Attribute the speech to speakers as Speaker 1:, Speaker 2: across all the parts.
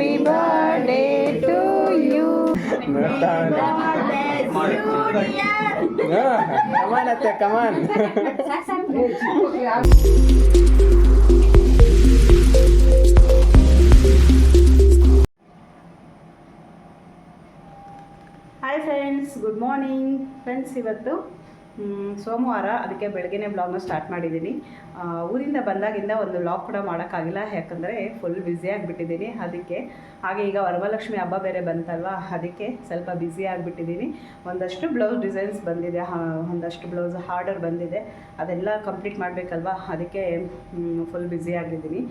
Speaker 1: Happy birthday to you
Speaker 2: come on ಅತ್ತೆ come on
Speaker 1: hi friends good morning friends ಇವತ್ತು ಮ್, ಸೋಮವಾರ ಅದಕ್ಕೆ ಬೆಳಗ್ಗೆನೇ ಬ್ಲಾಗ್ನ ಸ್ಟಾರ್ಟ್ ಮಾಡಿದ್ದೀನಿ. ಊರಿಂದ ಬಂದಾಗಿಂದ ಒಂದು ಬ್ಲಾಗ್ ಕೂಡ ಮಾಡೋಕ್ಕಾಗಿಲ್ಲ, ಯಾಕಂದರೆ ಫುಲ್ ಬ್ಯುಸಿ ಆಗಿಬಿಟ್ಟಿದ್ದೀನಿ ಅದಕ್ಕೆ. ಹಾಗೆ ಈಗ ವರಮಹಾಲಕ್ಷ್ಮಿ ಹಬ್ಬ ಬೇರೆ ಬಂತಲ್ವಾ, ಅದಕ್ಕೆ ಸ್ವಲ್ಪ ಬ್ಯುಸಿ ಆಗಿಬಿಟ್ಟಿದ್ದೀನಿ. ಒಂದಷ್ಟು ಬ್ಲೌಸ್ ಡಿಸೈನ್ಸ್ ಬಂದಿದೆ ಒಂದಷ್ಟು ಬ್ಲೌಸ್ ಆರ್ಡರ್ ಬಂದಿದೆ. ಅದೆಲ್ಲ ಕಂಪ್ಲೀಟ್ ಮಾಡಬೇಕಲ್ವಾ, ಅದಕ್ಕೆ ಫುಲ್ ಬ್ಯುಸಿ ಆಗಿದ್ದೀನಿ.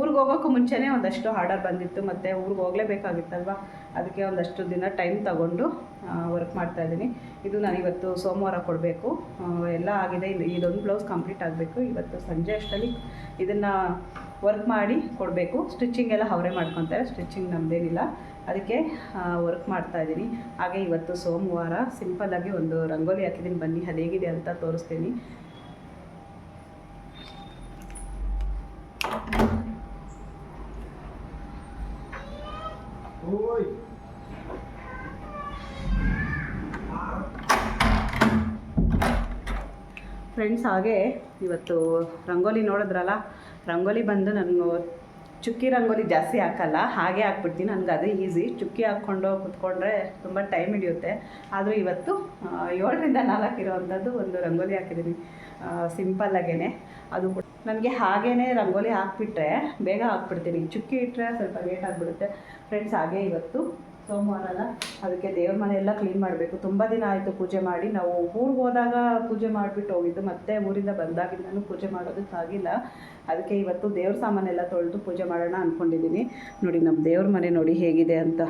Speaker 1: ಊರಿಗೆ ಹೋಗೋಕ್ಕೂ ಮುಂಚೆನೇ ಒಂದಷ್ಟು ಆರ್ಡರ್ ಬಂದಿತ್ತು, ಮತ್ತು ಊರಿಗೆ ಹೋಗಲೇಬೇಕಾಗಿತ್ತಲ್ವ, ಅದಕ್ಕೆ ಒಂದಷ್ಟು ದಿನ ಟೈಮ್ ತಗೊಂಡು ವರ್ಕ್ ಮಾಡ್ತಾ ಇದ್ದೀನಿ. ಇದು ನಾನು ಇವತ್ತು ಸೋಮವಾರ ಕೊಡಬೇಕು. ಎಲ್ಲ ಆಗಿದೆ. ಇದು ಇದೊಂದು ಬ್ಲೌಸ್ ಕಂಪ್ಲೀಟ್ ಆಗಬೇಕು. ಇವತ್ತು ಸಂಜೆ ಅಷ್ಟರಲ್ಲಿ ಇದನ್ನು ವರ್ಕ್ ಮಾಡಿ ಕೊಡಬೇಕು. ಸ್ಟಿಚಿಂಗ್ ಎಲ್ಲ ಅವರೇ ಮಾಡ್ಕೊತಾರೆ. ಸ್ಟಿಚಿಂಗ್ ನಮ್ಮದೇನಿಲ್ಲ ಅದಕ್ಕೆ ವರ್ಕ್ ಮಾಡ್ತಾ ಇದ್ದೀನಿ. ಹಾಗೆ ಇವತ್ತು ಸೋಮವಾರ ಸಿಂಪಲ್ಲಾಗಿ ಒಂದು ರಂಗೋಲಿ ಹಾಕಿದ್ದೀನಿ. ಬನ್ನಿ ಅದು ಹೇಗಿದೆ ಅಂತ ತೋರಿಸ್ತೀನಿ. ಫ್ರೆಂಡ್ಸ್ ಹಾಗೆ ಇವತ್ತು ರಂಗೋಲಿ ನೋಡಿದ್ರಲ್ಲ, ರಂಗೋಲಿ ಬಂದು ನನಗೆ ಚುಕ್ಕಿ ರಂಗೋಲಿ ಜಾಸ್ತಿ ಹಾಕಲ್ಲ, ಹಾಗೆ ಹಾಕ್ಬಿಡ್ತೀನಿ. ನನಗೆ ಅದು ಈಸಿ ಚುಕ್ಕಿ ಹಾಕ್ಕೊಂಡು ಕುತ್ಕೊಂಡ್ರೆ ತುಂಬ ಟೈಮ್ ಹಿಡಿಯುತ್ತೆ. ಆದರೂ ಇವತ್ತು ಏಳರಿಂದ ನಾಲ್ಕು ಇರೋವಂಥದ್ದು ಒಂದು ರಂಗೋಲಿ ಹಾಕಿದ್ದೀನಿ. ಸಿಂಪಲ್ಲಾಗೇ ಅದು ನನಗೆ ಹಾಗೇ ರಂಗೋಲಿ ಹಾಕ್ಬಿಟ್ರೆ ಬೇಗ ಹಾಕ್ಬಿಡ್ತೀನಿ. ಚುಕ್ಕಿ ಇಟ್ಟರೆ ಸ್ವಲ್ಪ ಲೇಟ್ ಆಗಿಬಿಡುತ್ತೆ. ಫ್ರೆಂಡ್ಸ್ ಹಾಗೆ ಇವತ್ತು ಸೋಮವಾರ ಅಲ್ಲ ಅದಕ್ಕೆ ದೇವ್ರ ಮನೆ ಎಲ್ಲ ಕ್ಲೀನ್ ಮಾಡಬೇಕು. ತುಂಬ ದಿನ ಆಯಿತು ಪೂಜೆ ಮಾಡಿ. ನಾವು ಊರಿಗೆ ಹೋದಾಗ ಪೂಜೆ ಮಾಡಿಬಿಟ್ಟು ಹೋಗಿದ್ದು, ಮತ್ತೆ ಊರಿಂದ ಬಂದಾಗಿಂದನೂ ಪೂಜೆ ಮಾಡೋದಕ್ಕಾಗಿಲ್ಲ ಅದಕ್ಕೆ ಇವತ್ತು ದೇವ್ರ ಸಾಮಾನೆಲ್ಲ ತೊಳೆದು ಪೂಜೆ ಮಾಡೋಣ ಅಂದ್ಕೊಂಡಿದ್ದೀನಿ ನೋಡಿ, ನಮ್ಮ ದೇವ್ರ ಮನೆ ನೋಡಿ ಹೇಗಿದೆ ಅಂತ.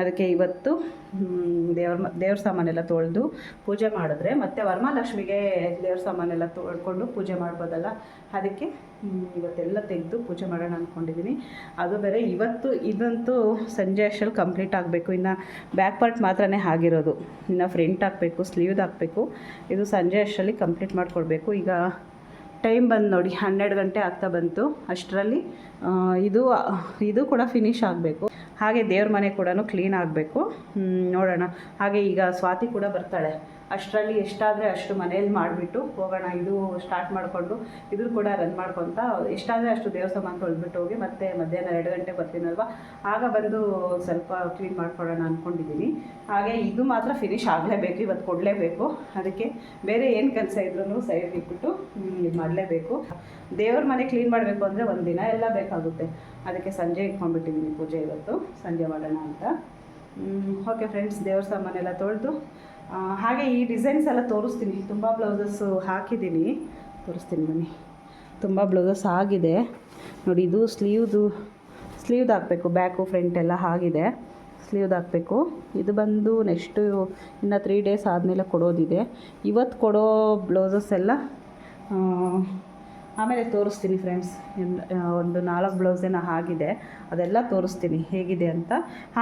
Speaker 1: ಅದಕ್ಕೆ ಇವತ್ತು ದೇವ್ರ ದೇವ್ರ ಸಾಮಾನೆಲ್ಲ ತೊಳೆದು ಪೂಜೆ ಮಾಡಿದ್ರೆ, ಮತ್ತು ವರಮಹಾಲಕ್ಷ್ಮಿಗೆ ದೇವ್ರ ಸಾಮಾನೆಲ್ಲ ತೊಳ್ಕೊಂಡು ಪೂಜೆ ಮಾಡ್ಬೋದಲ್ಲ? ಅದಕ್ಕೆ ಇವತ್ತೆಲ್ಲ ತೆಗೆದು ಪೂಜೆ ಮಾಡೋಣ ಅಂದ್ಕೊಂಡಿದ್ದೀನಿ ಅದು ಬೇರೆ ಇವತ್ತು, ಇದಂತೂ ಸಂಜೆ ಅಷ್ಟರಲ್ಲಿ ಕಂಪ್ಲೀಟ್ ಆಗಬೇಕು. ಇನ್ನು ಬ್ಯಾಕ್ ಪಾರ್ಟ್ ಮಾತ್ರನೇ ಆಗಿರೋದು. ಇನ್ನು ಫ್ರಂಟ್ ಹಾಕಬೇಕು, ಸ್ಲೀವ್ದು ಹಾಕಬೇಕು. ಇದು ಸಂಜೆ ಅಷ್ಟರಲ್ಲಿ ಕಂಪ್ಲೀಟ್ ಮಾಡಿಕೊಡ್ಬೇಕು. ಈಗ ಟೈಮ್ ಬಂದು ನೋಡಿ, ಹನ್ನೆರಡು ಗಂಟೆ ಆಗ್ತಾ ಬಂತು ಅಷ್ಟರಲ್ಲಿ. ಇದು ಇದು ಕೂಡ ಫಿನಿಶ್ ಆಗಬೇಕು. ಹಾಗೆ ದೇವ್ರ ಮನೆ ಕೂಡ ಕ್ಲೀನ್ ಆಗಬೇಕು. ನೋಡೋಣ. ಹಾಗೆ ಈಗ ಸ್ವಾತಿ ಕೂಡ ಬರ್ತಾಳೆ. ಅಷ್ಟರಲ್ಲಿ ಎಷ್ಟಾದರೆ ಅಷ್ಟು ಮನೆಯಲ್ಲಿ ಮಾಡಿಬಿಟ್ಟು ಹೋಗೋಣ, ಇದು ಸ್ಟಾರ್ಟ್ ಮಾಡಿಕೊಂಡು, ಇದ್ರ ಕೂಡ ರನ್ ಮಾಡ್ಕೊತ, ಎಷ್ಟಾದರೆ ಅಷ್ಟು ದೇವಸ್ಥಾನ ಅಂತ ತೊಳೆದ್ಬಿಟ್ಟು ಹೋಗಿ ಮತ್ತೆ ಮಧ್ಯಾಹ್ನ ಎರಡು ಗಂಟೆ ಬರ್ತೀನಲ್ವ? ಆಗ ಬಂದು ಸ್ವಲ್ಪ ಕ್ಲೀನ್ ಮಾಡ್ಕೊಳ್ಳೋಣ ಅಂದ್ಕೊಂಡಿದ್ದೀನಿ ಹಾಗೆ ಇದು ಮಾತ್ರ ಫಿನಿಶ್ ಆಗಲೇಬೇಕು, ಇವತ್ತು ಕೊಡಲೇಬೇಕು. ಅದಕ್ಕೆ ಬೇರೆ ಏನು ಕೆಲಸ ಇದ್ರೂ ಸೈಡ್ ಇಟ್ಬಿಟ್ಟು ಇದು ಮಾಡಲೇಬೇಕು. ದೇವ್ರ ಮನೆ ಕ್ಲೀನ್ ಮಾಡಬೇಕು ಅಂದರೆ ಒಂದು ದಿನ ಎಲ್ಲ ಬೇಕಾಗುತ್ತೆ. ಅದಕ್ಕೆ ಸಂಜೆ ಇಟ್ಕೊಂಡ್ಬಿಟ್ಟಿದ್ದೀನಿ ಪೂಜೆ ಇವತ್ತು, ಸಂಜೆ ಮಾಡೋಣ ಅಂತ. ಓಕೆ ಫ್ರೆಂಡ್ಸ್ ದೇವ್ರ ಸಾಮಾನೆಲ್ಲ ತೊಳೆದು ಹಾಗೆ ಈ ಡಿಸೈನ್ಸ್ ಎಲ್ಲ ತೋರಿಸ್ತೀನಿ. ತುಂಬ ಬ್ಲೌಸಸ್ಸು ಹಾಕಿದ್ದೀನಿ. ತೋರಿಸ್ತೀನಿ ಬನ್ನಿ. ತುಂಬ ಬ್ಲೌಸಸ್ ಆಗಿದೆ. ನೋಡಿ, ಇದು ಸ್ಲೀವ್ದು ಸ್ಲೀವ್ದು ಹಾಕಬೇಕು. ಬ್ಯಾಕು, ಫ್ರಂಟ್ ಎಲ್ಲ ಆಗಿದೆ. ಸ್ಲೀವ್ದು ಹಾಕಬೇಕು. ಇದು ಬಂದು ನೆಕ್ಸ್ಟು ಇನ್ನು ತ್ರೀ ಡೇಸ್ ಆದಮೇಲೆ ಕೊಡೋದಿದೆ. ಇವತ್ತು ಕೊಡೋ ಬ್ಲೌಸಸ್ ಎಲ್ಲ ಆಮೇಲೆ ತೋರಿಸ್ತೀನಿ ಫ್ರೆಂಡ್ಸ್ ಒಂದು ನಾಲ್ಕು ಬ್ಲೌಸೇನ ಆಗಿದೆ ಅದೆಲ್ಲ ತೋರಿಸ್ತೀನಿ ಹೇಗಿದೆ ಅಂತ.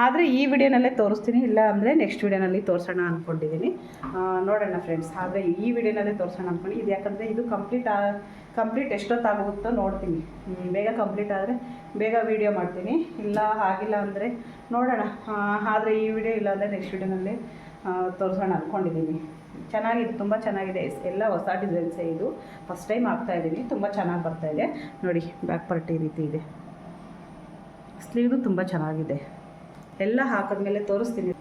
Speaker 1: ಆದರೆ ಈ ವಿಡಿಯೋನಲ್ಲೇ ತೋರಿಸ್ತೀನಿ, ಇಲ್ಲ ಅಂದರೆ ನೆಕ್ಸ್ಟ್ ವಿಡಿಯೋನಲ್ಲಿ ತೋರಿಸೋಣ ಅಂದ್ಕೊಂಡಿದ್ದೀನಿ ನೋಡೋಣ ಫ್ರೆಂಡ್ಸ್ ಆದರೆ ಈ ವಿಡಿಯೋನಲ್ಲೇ ತೋರಿಸೋಣ ಅಂದ್ಕೊಂಡು ಇದು ಯಾಕಂದರೆ ಇದು ಕಂಪ್ಲೀಟ್ ಕಂಪ್ಲೀಟ್ ಎಷ್ಟೊತ್ತಾಗುತ್ತೋ ನೋಡ್ತೀನಿ. ಬೇಗ ಕಂಪ್ಲೀಟ್ ಆದರೆ ಬೇಗ ವಿಡಿಯೋ ಮಾಡ್ತೀನಿ. ಇಲ್ಲ, ಆಗಿಲ್ಲ ಅಂದರೆ ನೋಡೋಣ. ಆದರೆ ಈ ವಿಡಿಯೋ ಇಲ್ಲ ಅಂದರೆ ನೆಕ್ಸ್ಟ್ ವಿಡಿಯೋನಲ್ಲಿ ತೋರಿಸೋಣ ಅಂದ್ಕೊಂಡಿದ್ದೀನಿ ಚೆನ್ನಾಗಿದೆ, ತುಂಬ ಚೆನ್ನಾಗಿದೆ. ಎಲ್ಲ ಹೊಸ ಡಿಸೈನ್ಸೇ ಇದು. ಫಸ್ಟ್ ಟೈಮ್ ಆಗ್ತಾ ಇದ್ದೀನಿ ತುಂಬ ಚೆನ್ನಾಗಿ ಬರ್ತಾ ಇದೆ. ನೋಡಿ ಬ್ಯಾಕ್ ಪಾರ್ಟ್ ರೀತಿ ಇದೆ. ಸ್ಲೀವ್ದು ತುಂಬ ಚೆನ್ನಾಗಿದೆ. ಎಲ್ಲ ಹಾಕಿದ್ಮೇಲೆ ತೋರಿಸ್ತೀನಿ.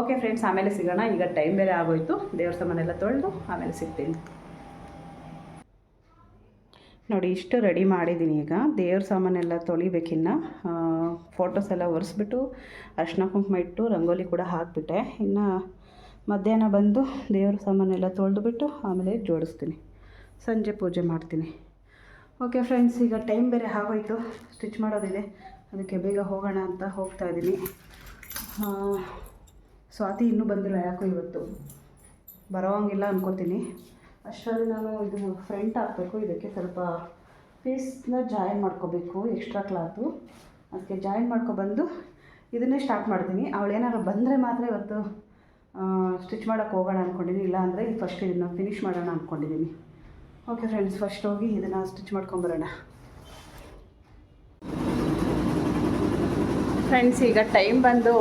Speaker 1: ಓಕೆ ಫ್ರೆಂಡ್ಸ್ ಆಮೇಲೆ ಸಿಗೋಣ. ಈಗ ಟೈಮ್ ಬೇರೆ ಆಗೋಯ್ತು. ದೇವ್ರ ಸಾಮಾನೆಲ್ಲ ತೊಳೆದು ಆಮೇಲೆ ಸಿಗ್ತೀನಿ. ನೋಡಿ, ಇಷ್ಟು ರೆಡಿ ಮಾಡಿದ್ದೀನಿ ಈಗ. ದೇವ್ರ ಸಾಮಾನೆಲ್ಲ ತೊಳಿಬೇಕಿನ್ನ. ಫೋಟೋಸ್ ಎಲ್ಲ ಒರೆಸ್ಬಿಟ್ಟು ಅರ್ಶಿನ ಕುಂಕುಮ ಇಟ್ಟು, ರಂಗೋಲಿ ಕೂಡ ಹಾಕಿಬಿಟ್ಟೆ. ಇನ್ನು ಮಧ್ಯಾಹ್ನ ಬಂದು ದೇವರ ಸಾಮಾನೆಲ್ಲ ತೊಳೆದುಬಿಟ್ಟು ಆಮೇಲೆ ಜೋಡಿಸ್ತೀನಿ. ಸಂಜೆ ಪೂಜೆ ಮಾಡ್ತೀನಿ. ಓಕೆ ಫ್ರೆಂಡ್ಸ್ ಈಗ ಟೈಮ್ ಬೇರೆ ಆಗೋಯ್ತು. ಸ್ಟಿಚ್ ಮಾಡೋದಿದೆ. ಅದಕ್ಕೆ ಬೇಗ ಹೋಗೋಣ ಅಂತ ಹೋಗ್ತಾ ಇದ್ದೀನಿ. ಸ್ವಾತಿ ಇನ್ನೂ ಬಂದಿಲ್ಲ ಯಾಕೋ ಇವತ್ತು. ಬರೋಂಗಿಲ್ಲ ಅನ್ಕೋತೀನಿ. ಅಷ್ಟರಲ್ಲಿ ನಾನು ಇದು ಫ್ರಂಟ್ ಹಾಕಬೇಕು. ಇದಕ್ಕೆ ಸ್ವಲ್ಪ ಪೀಸ್ನ ಜಾಯಿನ್ ಮಾಡ್ಕೋಬೇಕು ಎಕ್ಸ್ಟ್ರಾ ಕ್ಲಾತು ಅದಕ್ಕೆ ಜಾಯಿನ್ ಮಾಡ್ಕೊಬಂದು ಇದನ್ನೇ ಸ್ಟಾರ್ಟ್ ಮಾಡ್ತೀನಿ. ಅವಳು ಬಂದರೆ ಮಾತ್ರ ಇವತ್ತು ಸ್ಟಿಚ್ ಮಾಡೋಕ್ಕೆ ಹೋಗೋಣ ಅಂದ್ಕೊಂಡಿದ್ದೀನಿ ಇಲ್ಲ ಅಂದರೆ ಫಸ್ಟ್ ಇದನ್ನು ಫಿನಿಷ್ ಮಾಡೋಣ ಅಂದ್ಕೊಂಡಿದ್ದೀನಿ ಓಕೆ ಫ್ರೆಂಡ್ಸ್ ಫಸ್ಟ್ ಹೋಗಿ ಇದನ್ನು ಸ್ಟಿಚ್ ಮಾಡ್ಕೊಂಬರೋಣ ಫ್ರೆಂಡ್ಸ್ ಈಗ ಟೈಮ್ ಬಂದು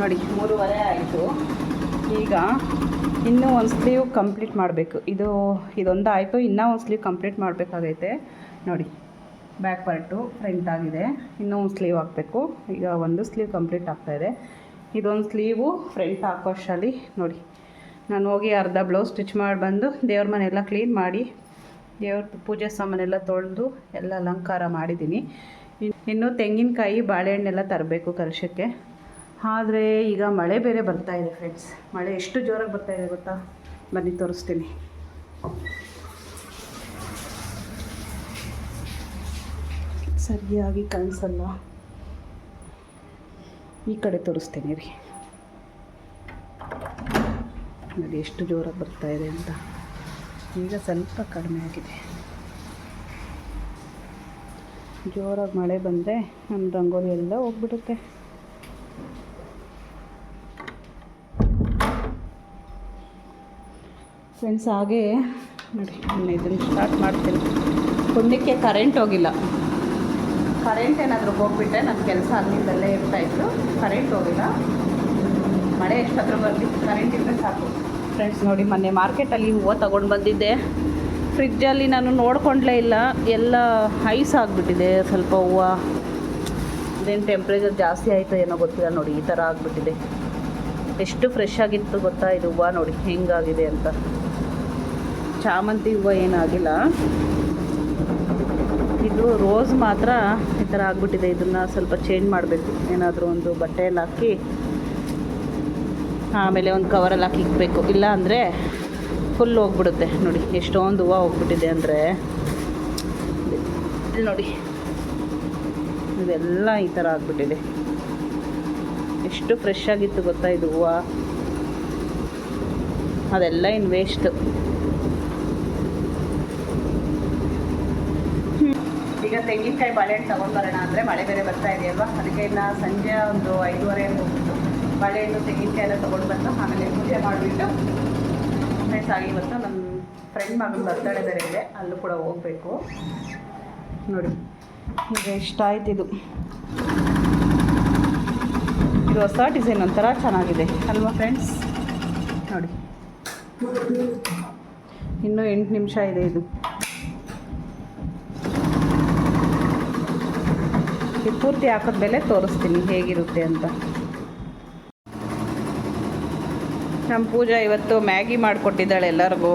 Speaker 1: ನೋಡಿ, ಮೂರುವರೆ ಆಯಿತು. ಈಗ ಇನ್ನೂ ಒಂದು ಸ್ಲೀವ್ ಕಂಪ್ಲೀಟ್ ಮಾಡಬೇಕು. ಇದು, ಇದೊಂದು ಆಯಿತು. ಇನ್ನೂ ಒಂದು ಸ್ಲೀವ್ ಕಂಪ್ಲೀಟ್ ಮಾಡಬೇಕಾಗೈತೆ. ನೋಡಿ ಬ್ಯಾಕ್ ಪಾರ್ಟು ಫ್ರಂಟ್ ಆಗಿದೆ. ಇನ್ನೂ ಒಂದು ಸ್ಲೀವ್ ಹಾಕಬೇಕು. ಈಗ ಒಂದು ಸ್ಲೀವ್ ಕಂಪ್ಲೀಟ್ ಆಗ್ತಾಯಿದೆ ಇದೊಂದು ಸ್ಲೀವು ಫ್ರಂಟ್ ಹಾಕೋಷ್ಟಲ್ಲಿ ನೋಡಿ. ನಾನು ಹೋಗಿ ಅರ್ಧ ಬ್ಲೌಸ್ ಸ್ಟಿಚ್ ಮಾಡಿ ಬಂದು ದೇವ್ರ ಮನೆಯೆಲ್ಲ ಕ್ಲೀನ್ ಮಾಡಿ, ದೇವ್ರ ಪೂಜೆ ಸಾಮಾನೆಲ್ಲ ತೊಳೆದು ಎಲ್ಲ ಅಲಂಕಾರ ಮಾಡಿದ್ದೀನಿ. ಇನ್- ಇನ್ನು ತೆಂಗಿನಕಾಯಿ, ಬಾಳೆಹಣ್ಣೆಲ್ಲ ತರಬೇಕು ಕಲಶಕ್ಕೆ. ಆದರೆ ಈಗ ಮಳೆ ಬೇರೆ ಬರ್ತಾ ಇದೆ ಫ್ರೆಂಡ್ಸ್. ಮಳೆ ಎಷ್ಟು ಜೋರಾಗಿ ಬರ್ತಾ ಇದೆ ಗೊತ್ತಾ? ಬನ್ನಿ ತೋರಿಸ್ತೀನಿ. ಸರಿಯಾಗಿ ಕಾಣಿಸಲ್ಲ ಈ ಕಡೆ ತೋರಿಸ್ತೀನಿ ರೀ. ನೋಡಿ ಎಷ್ಟು ಜೋರಾಗಿ ಬರ್ತಾ ಇದೆ ಅಂತ. ಈಗ ಸ್ವಲ್ಪ ಕಡಿಮೆ ಆಗಿದೆ. ಜೋರಾಗಿ ಮಳೆ ಬಂದರೆ ನಮ್ಮ ರಂಗೋಲಿ ಎಲ್ಲ ಹೋಗ್ಬಿಡುತ್ತೆ. ಫ್ರೆಂಡ್ಸ್ ಹಾಗೆ ನೋಡಿ ನಾನು ಇದನ್ನು ಸ್ಟಾರ್ಟ್ ಮಾಡ್ತೀನಿ. ಪುಣ್ಯಕ್ಕೆ ಕರೆಂಟ್ ಹೋಗಿಲ್ಲ. ಕರೆಂಟ್ ಏನಾದರೂ ಹೋಗ್ಬಿಟ್ರೆ ನನ್ನ ಕೆಲಸ ಅಲ್ಲಿಂದಲ್ಲೇ ಇರ್ತಾಯಿತ್ತು ಕರೆಂಟ್ ಹೋಗಿಲ್ಲ. ಮಳೆ ಎಷ್ಟಾದರೂ ಬರಲಿ ಕರೆಂಟ್ ಇದ್ದರೆ ಸಾಕು. ಫ್ರೆಂಡ್ಸ್ ನೋಡಿ ಮೊನ್ನೆ ಮಾರ್ಕೆಟಲ್ಲಿ ಹೂವು ತೊಗೊಂಡು ಬಂದಿದ್ದೆ. ಫ್ರಿಜ್ಜಲ್ಲಿ ನಾನು ನೋಡ್ಕೊಂಡ್ಲೇ ಇಲ್ಲ. ಎಲ್ಲ ಐಸ್ ಆಗಿಬಿಟ್ಟಿದೆ ಸ್ವಲ್ಪ ಹೂವು. ಅದೇನು ಟೆಂಪ್ರೇಚರ್ ಜಾಸ್ತಿ ಆಯಿತು ಏನೋ ಗೊತ್ತಿಲ್ಲ ನೋಡಿ, ಈ ಥರ ಆಗಿಬಿಟ್ಟಿದೆ. ಎಷ್ಟು ಫ್ರೆಶ್ ಆಗಿತ್ತು ಗೊತ್ತಾ ಇದು ಹೂವು ನೋಡಿ, ಹೆಂಗಾಗಿದೆ ಅಂತ. ಚಾಮಂತಿ ಹೂವು ಏನಾಗಿಲ್ಲ. ಇದು ರೋಸ್ ಮಾತ್ರ ಈ ಥರ ಆಗಿಬಿಟ್ಟಿದೆ. ಇದನ್ನು ಸ್ವಲ್ಪ ಚೇಂಜ್ ಮಾಡಬೇಕು. ಏನಾದರೂ ಒಂದು ಬಟ್ಟೆಯಲ್ಲಿ ಹಾಕಿ, ಆಮೇಲೆ ಒಂದು ಕವರಲ್ಲಿ ಹಾಕಿ ಇಕ್ಬೇಕು. ಇಲ್ಲ ಅಂದರೆ ಫುಲ್ ಹೋಗ್ಬಿಡುತ್ತೆ. ನೋಡಿ, ಎಷ್ಟೊಂದು ಹೂವು ಹೋಗ್ಬಿಟ್ಟಿದೆ ಅಂದರೆ. ನೋಡಿ ಇದೆಲ್ಲ ಈ ಥರ ಆಗಿಬಿಟ್ಟಿದೆ. ಎಷ್ಟು ಫ್ರೆಶ್ ಆಗಿತ್ತು ಗೊತ್ತಾ ಇದು ಹೂವು? ಅದೆಲ್ಲ ಇನ್ನು ವೇಸ್ಟು ಈಗ ತೆಂಗಿನಕಾಯಿ ಬಾಳೆಹಣ್ಣು ತಗೊಂಡ್ಬರೋಣ ಅಂದರೆ ಮಳೆ ಬೇರೆ ಬರ್ತಾ ಇದೆಯಲ್ವಾ ಅದಕ್ಕೆ ಇನ್ನು ಸಂಜೆ ಒಂದು ಐದೂವರೆ ಹೋಗ್ಬಿಟ್ಟು ಬಾಳೆಹಣ್ಣು ತೆಂಗಿನಕಾಯಿ ಎಲ್ಲ ತೊಗೊಂಡು ಬಂದು ಆಮೇಲೆ ಪೂಜೆ ಮಾಡಿಬಿಟ್ಟು ಫ್ರೆಂಡ್ಸ್ ಆಗಿ ಇವತ್ತು ನಮ್ಮ ಫ್ರೆಂಡ್ ಮಗನ ಬರ್ತಡೇ ಬೇರೆ ಇದೆ, ಅಲ್ಲೂ ಕೂಡ ಹೋಗಬೇಕು. ನೋಡಿ, ಈಗ ಇಷ್ಟ ಆಯ್ತು ಇದು. ಇದು ಹೊಸ ಡಿಸೈನ್ ಒಂಥರ ಚೆನ್ನಾಗಿದೆ ಅಲ್ವಾ ಫ್ರೆಂಡ್ಸ್ ನೋಡಿ. ಇನ್ನೂ ಎಂಟು ನಿಮಿಷ ಇದೆ ಇದು. ಇದು ಪೂರ್ತಿ ಹಾಕಿದ್ಮೇಲೆ ತೋರಿಸ್ತೀನಿ ಹೇಗಿರುತ್ತೆ ಅಂತ. ನಮ್ಮ ಪೂಜಾ ಇವತ್ತು ಮ್ಯಾಗಿ ಮಾಡಿಕೊಟ್ಟಿದ್ದಾಳೆ ಎಲ್ಲರಿಗೂ.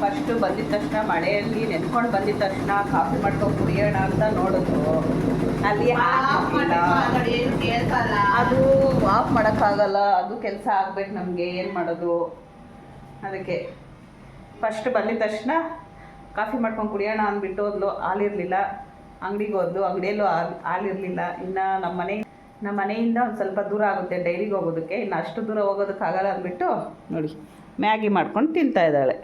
Speaker 1: ಫಸ್ಟು ಬಂದಿದ ತಕ್ಷಣ ಮಳೆಯಲ್ಲಿ ನೆನ್ಕೊಂಡು ಬಂದಿದ ತಕ್ಷಣ ಕಾಫಿ ಮಾಡ್ಕೊಂಡು ಕುಡಿಯೋಣ ಅಂತ ನೋಡಿದ್ರು. ಅಲ್ಲಿ. ಅದು ಆಫ್ ಮಾಡೋಕ್ಕಾಗಲ್ಲ ಅದು ಕೆಲಸ ಆಗ್ಬೇಕು ನಮಗೆ ಏನು ಮಾಡೋದು? ಅದಕ್ಕೆ ಫಸ್ಟ್ ಬಂದಿದ ತಕ್ಷಣ ಕಾಫಿ ಮಾಡ್ಕೊಂಡು ಕುಡಿಯೋಣ ಅಂದ್ಬಿಟ್ಟು ಹೋದ್ಲು. ಹಾಲಿರಲಿಲ್ಲ. ಅಂಗಡಿಗೆ ಹೋದ್ಲು ಅಂಗಡಿಯಲ್ಲೂ ಹಾಲು ಹಾಲಿರಲಿಲ್ಲ ಇನ್ನು ನಮ್ಮ ಮನೆ ನಮ್ಮ ಮನೆಯಿಂದ ಒಂದು ಸ್ವಲ್ಪ ದೂರ ಆಗುತ್ತೆ ಡೈರಿಗೆ ಹೋಗೋದಕ್ಕೆ. ಇನ್ನು ಅಷ್ಟು ದೂರ ಹೋಗೋದಕ್ಕಾಗಲ್ಲ ಅಂದ್ಬಿಟ್ಟು ನೋಡಿ ಮ್ಯಾಗಿ ಮಾಡ್ಕೊಂಡು ತಿಂತಾ ಇದ್ದಾಳೆ.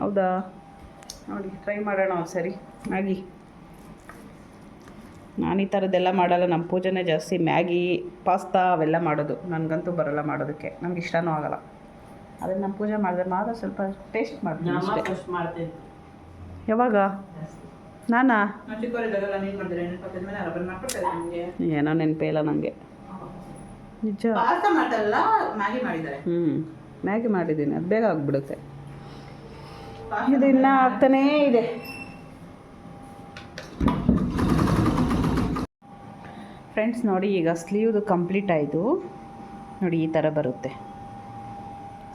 Speaker 1: ಹೌದಾ? ನೋಡಿ ಟ್ರೈ ಮಾಡೋಣ ಒಂದ್ಸರಿ. ಮ್ಯಾಗಿ. ನಾನು ಈ ಥರದ್ದೆಲ್ಲ ಮಾಡಲ್ಲ. ನಮ್ಮ ಪೂಜೆನೇ ಜಾಸ್ತಿ ಮ್ಯಾಗಿ ಪಾಸ್ತಾ ಅವೆಲ್ಲ ಮಾಡೋದು. ನನಗಂತೂ ಬರಲ್ಲ ಮಾಡೋದಕ್ಕೆ. ನಮ್ಗೆ ಇಷ್ಟನೂ ಆಗಲ್ಲ. ಅದನ್ನು ನಾನು ಪೂಜೆ ಮಾಡಿದ್ರೆ ಮಾತ್ರ ಸ್ವಲ್ಪ ಟೇಸ್ಟ್ ಮಾಡ್ತೀನಿ ಅಷ್ಟೇ. ಯಾವಾಗ? ನಾನಾ? ಏನೋ ನೆನಪೇ ಇಲ್ಲ ನನಗೆ ನಿಜ. ಹ್ಞೂ ಮ್ಯಾಗಿ ಮಾಡಿದ್ದೀನಿ. ಅದು ಬೇಗ ಆಗಿಬಿಡುತ್ತೆ. ಇದು ಇನ್ನೂ ಆಗ್ತಾನೇ ಇದೆ. ಫ್ರೆಂಡ್ಸ್ ನೋಡಿ ಈಗ ಸ್ಲೀವ್ದು ಕಂಪ್ಲೀಟ್ ಆಯಿತು. ನೋಡಿ ಈ ಥರ ಬರುತ್ತೆ.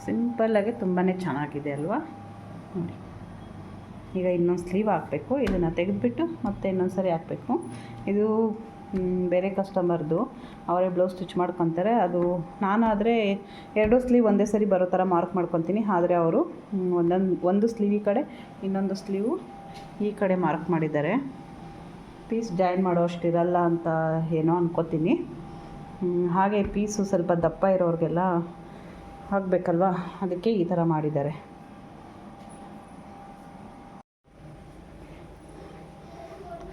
Speaker 1: ಸಿಂಪಲ್ಲಾಗಿ ತುಂಬಾ ಚೆನ್ನಾಗಿದೆ ಅಲ್ವಾ? ನೋಡಿ. ಈಗ ಇನ್ನೊಂದು ಸ್ಲೀವ್ ಹಾಕಬೇಕು. ಇದನ್ನು ತೆಗೆದುಬಿಟ್ಟು ಮತ್ತೆ ಇನ್ನೊಂದು ಸರಿ ಹಾಕಬೇಕು. ಇದು ಬೇರೆ ಕಸ್ಟಮರ್ದು. ಅವರೇ ಬ್ಲೌಸ್ ಸ್ಟಿಚ್ ಮಾಡ್ಕೊತಾರೆ. ಅದು ನಾನಾದರೆ ಎರಡು ಸ್ಲೀವ್ ಒಂದೇ ಸರಿ ಬರೋ ಥರ ಮಾರ್ಕ್ ಮಾಡ್ಕೊತೀನಿ. ಆದರೆ ಅವರು ಒಂದೊಂದು, ಒಂದು ಸ್ಲೀವ್ ಈ ಕಡೆ, ಇನ್ನೊಂದು ಸ್ಲೀವು ಈ ಕಡೆ ಮಾರ್ಕ್ ಮಾಡಿದ್ದಾರೆ. ಪೀಸ್ ಜಾಯಿನ್ ಮಾಡೋ ಅಷ್ಟಿರಲ್ಲ ಅಂತ ಏನೋ ಅನ್ಕೋತೀನಿ. ಹಾಗೆ ಪೀಸು ಸ್ವಲ್ಪ ದಪ್ಪ ಇರೋರಿಗೆಲ್ಲ ಹಾಕಬೇಕಲ್ವಾ? ಅದಕ್ಕೆ ಈ ಥರ ಮಾಡಿದ್ದಾರೆ.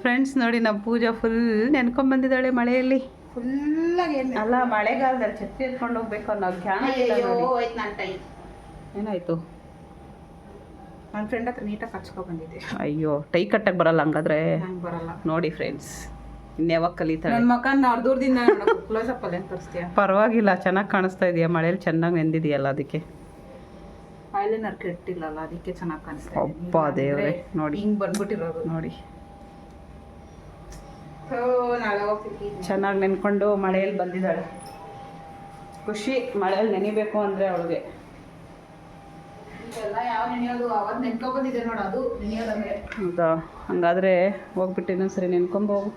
Speaker 1: ಫ್ರೆಂಡ್ಸ್ ನೋಡಿ ನಮ್ಮ ಪೂಜಾ ಫುಲ್ ನೆನ್ಕೊಂಬಂದಿದ್ದಾಳೆ ಮಳೆಯಲ್ಲಿ.
Speaker 3: ಫುಲ್ಲಾಗಿ
Speaker 1: ಅಲ್ಲ ಮಳೆಗಾಲದಲ್ಲಿ ಛತ್ರಿ ಎತ್ಕೊಂಡು ಹೋಗ್ಬೇಕು ಅನ್ನೋ ಜ್ಞಾನ ಏನಾಯ್ತು?
Speaker 3: ನನ್ನ ಫ್ರೆಂಡ್ ಹತ್ರ ನೀಟಾಗಿ ಹಚ್ಕೊ ಬಂದಿದ್ದೆ.
Speaker 1: ಅಯ್ಯೋ ಟೈ ಕಟ್ಟಕ್ಕೆ ಬರಲ್ಲ ಹಂಗಾದ್ರೆ.
Speaker 3: ಬರಲ್ಲ.
Speaker 1: ನೋಡಿ ಫ್ರೆಂಡ್ಸ್ ಇನ್ಯಾವಾಗ ಕಲಿತಾಳೆ?
Speaker 3: ನನ್ನ ಮಕ್ಕನ ಅರ್ಧ ದೂರದಿಂದ ಕ್ಲೋಸ್ ಅಪ್ ಅಲ್ಲಿ ತೋರಿಸ್ತೀಯ?
Speaker 1: ಪರವಾಗಿಲ್ಲ ಚೆನ್ನಾಗಿ ಕಾಣಿಸ್ತಾ ಇದೆಯಾ? ಮಳೆಯಲ್ಲಿ ಚೆನ್ನಾಗಿ ನೆಂದಿದೆಯಲ್ಲ ಅದಕ್ಕೆ?
Speaker 3: ಐಲೈನರ್ ಕೆಟ್ಟಿಲ್ಲಲ್ಲ ಅದಕ್ಕೆ ಚೆನ್ನಾಗಿ ಕಾಣಿಸ್ತಾ
Speaker 1: ಅಪ್ಪ ದೇವ್ರೆ, ನೋಡಿ.
Speaker 3: ಹಿಂಗೆ ಬಂದ್ಬಿಟ್ಟಿರೋದು.
Speaker 1: ನೋಡಿ. ಚೆನ್ನಾಗಿ ನೆನ್ಕೊಂಡು ಮಳೆಯಲ್ಲಿ ಬಂದಿದ್ದಾಳೆ. ಖುಷಿ ಮಳೆಯಲ್ಲಿ ನೆನಿಬೇಕು ಅಂದರೆ ಅವಳಿಗೆ. ಹೌದಾ? ಹಂಗಾದ್ರೆ ಹೋಗ್ಬಿಟ್ಟು ಇನ್ನೊಂದ್ಸರಿ ನೆನ್ಕೊಂಬೋಗು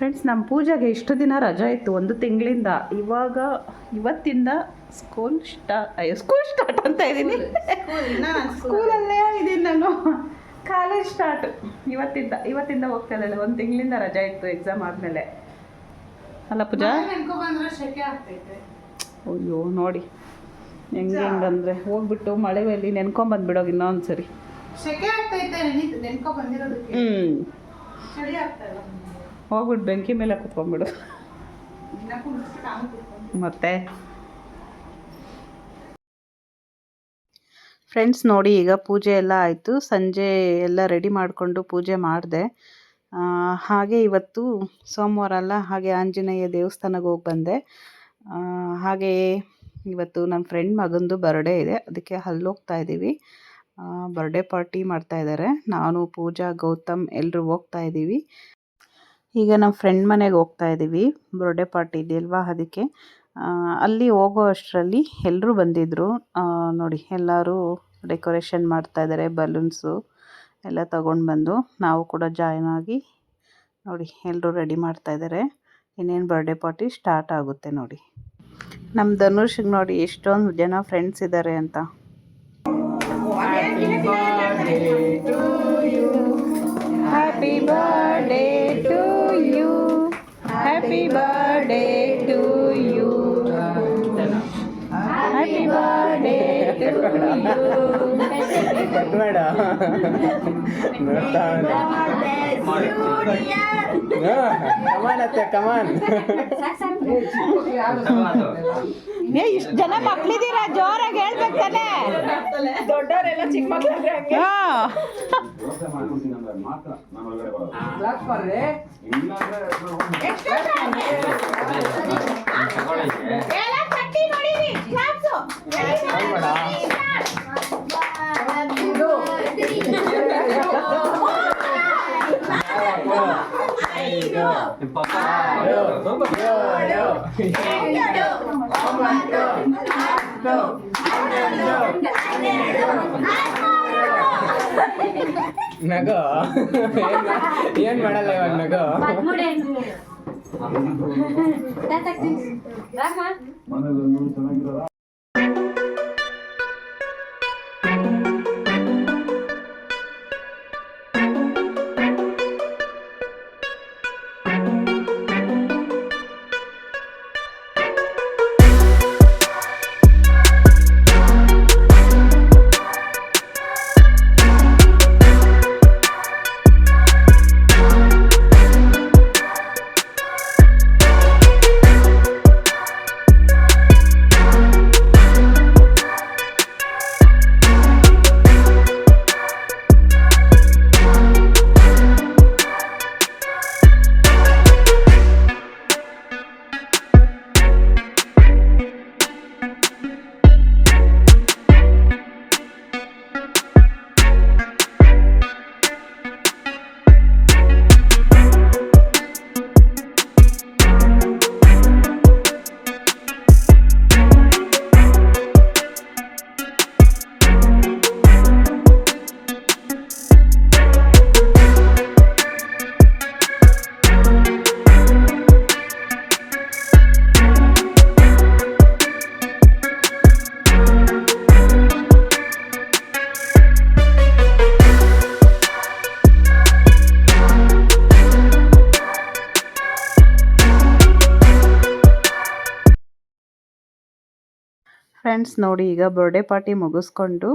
Speaker 1: ಫ್ರೆಂಡ್ಸ್ ನಮ್ಮ ಪೂಜೆಗೆ ಇಷ್ಟು ದಿನ ರಜಾ ಇತ್ತು. ಒಂದು ತಿಂಗಳಿಂದ. ಇವಾಗ ಇವತ್ತಿಂದ ಸ್ಕೂಲ್ ಸ್ಟಾರ್ಟ್ ಅಯ್ಯೋ ಸ್ಕೂಲ್ ಸ್ಟಾರ್ಟ್ ಅಂತ ಇದ್ದೀನಿ ಸ್ಕೂಲಲ್ಲೇ ಇದ್ದೀನಿ ನಾನು ಕಾಲೇಜ್ ಸ್ಟಾರ್ಟ್ ಇವತ್ತಿಂದ ಇವತ್ತಿಂದ ಹೋಗ್ತಾ ಇದ್ದಾಳೆ ಒಂದು ತಿಂಗಳಿಂದ ರಜಾ ಇತ್ತು ಎಕ್ಸಾಮ್ ಆದಮೇಲೆ. ಅಲ್ಲ ಪೂಜಾ? ಅಯ್ಯೋ ನೋಡಿ. ಹೆಂಗೆ ಹೆಂಗಂದ್ರೆ ಹೋಗ್ಬಿಟ್ಟು ಮಳೆ ಮೇಲೆ ಇನ್ನೊಂದು ಸರಿ ಹ್ಞೂ ಹೋಗ್ಬಿಟ್ಟು ಬೆಂಕಿ ಮೇಲೆ ಕುತ್ಕೊಂಡ್ಬಿಡು. ಮತ್ತೆ? ಫ್ರೆಂಡ್ಸ್ ನೋಡಿ ಈಗ ಪೂಜೆ ಎಲ್ಲ ಆಯಿತು. ಸಂಜೆ ಎಲ್ಲ ರೆಡಿ ಮಾಡಿಕೊಂಡು ಪೂಜೆ ಮಾಡಿದೆ. ಹಾಗೆ ಇವತ್ತು ಸೋಮವಾರ ಅಲ್ಲ, ಹಾಗೆ ಆಂಜನೇಯ ದೇವಸ್ಥಾನಕ್ಕೆ ಹೋಗಿ ಬಂದೆ. ಹಾಗೆಯೇ ಹಾಗೆ ಇವತ್ತು ನನ್ನ ಫ್ರೆಂಡ್ ಮಗಂದು ಬರ್ಡೇ ಇದೆ. ಅದಕ್ಕೆ ಅಲ್ಲೋಗ್ತಾ ಇದ್ದೀವಿ ಬರ್ಡೇ ಪಾರ್ಟಿ ಮಾಡ್ತಾ ಇದ್ದಾರೆ ನಾನು, ಪೂಜಾ, ಗೌತಮ್ ಎಲ್ಲರೂ ಹೋಗ್ತಾ ಇದ್ದೀವಿ ಈಗ ನಮ್ಮ ಫ್ರೆಂಡ್ ಮನೆಗೆ ಹೋಗ್ತಾ ಇದ್ದೀವಿ ಬರ್ಡೇ ಪಾರ್ಟಿ ಇದೆಯಲ್ವಾ ಅದಕ್ಕೆ. ಅಲ್ಲಿ ಹೋಗೋ ಅಷ್ಟರಲ್ಲಿ ಎಲ್ಲರೂ ಬಂದಿದ್ದರು ನೋಡಿ ಎಲ್ಲರೂ ಡೆಕೋರೇಷನ್ ಮಾಡ್ತಾ ಇದ್ದಾರೆ ಬಲೂನ್ಸು ಎಲ್ಲ ತಗೊಂಡು ಬಂದು. ನಾವು ಕೂಡ ಜಾಯ್ನ್ ಆಗಿ ನೋಡಿ ಎಲ್ಲರೂ ರೆಡಿ ಮಾಡ್ತಾ ಇದ್ದಾರೆ ಇನ್ನೇನು ಬರ್ಡೇ ಪಾರ್ಟಿ ಸ್ಟಾರ್ಟ್ ಆಗುತ್ತೆ ನೋಡಿ. ನಮ್ಮ ಧನುಷ್ಗೆ ನೋಡಿ ಎಷ್ಟೊಂದು ಜನ ಫ್ರೆಂಡ್ಸ್ ಇದ್ದಾರೆ ಅಂತ. Happy happy birthday to you happy birthday to
Speaker 2: come on ಅತ್ತೆ ಕಮಾನ್
Speaker 1: ಏ ಇಷ್ಟು ಜನ ಮಕ್ಳಿದ್ದೀರಾ? ಜೋರಾಗಿ ಹೇಳ್ಬೇಕು ತಾನೆ. ದೊಡ್ಡವರೆಲ್ಲ ಚಿಕ್ಕ ಮಕ್ಳು ಒಂಬತ್ತು ಹನ್ನೆರಡು ಹದಿಮೂರು
Speaker 2: ನಗೋ. ಏನ್ ಮಾಡಲ್ಲ ಇವಾಗ ನಗೋ?
Speaker 1: ಫ್ರೆಂಡ್ಸ್ ನೋಡಿ ಈಗ ಬರ್ಡೇ ಪಾರ್ಟಿ ಮುಗಿಸ್ಕೊಂಡು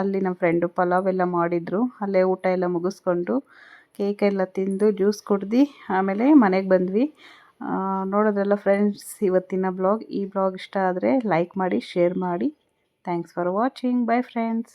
Speaker 1: ಅಲ್ಲಿ ನಮ್ಮ ಫ್ರೆಂಡು ಪಲಾವ್ ಎಲ್ಲ ಮಾಡಿದ್ರು. ಅಲ್ಲೇ ಊಟ ಎಲ್ಲ ಮುಗಿಸ್ಕೊಂಡು ಕೇಕ್ ಎಲ್ಲ ತಿಂದು ಜ್ಯೂಸ್ ಕುಡ್ದು ಆಮೇಲೆ ಮನೆಗೆ ಬಂದ್ವಿ. ನೋಡೋದ್ರಲ್ಲ ಫ್ರೆಂಡ್ಸ್ ಇವತ್ತಿನ ಬ್ಲಾಗ್ ಈ ಬ್ಲಾಗ್ ಇಷ್ಟ ಆದರೆ ಲೈಕ್ ಮಾಡಿ ಶೇರ್ ಮಾಡಿ. Thanks for watching bye friends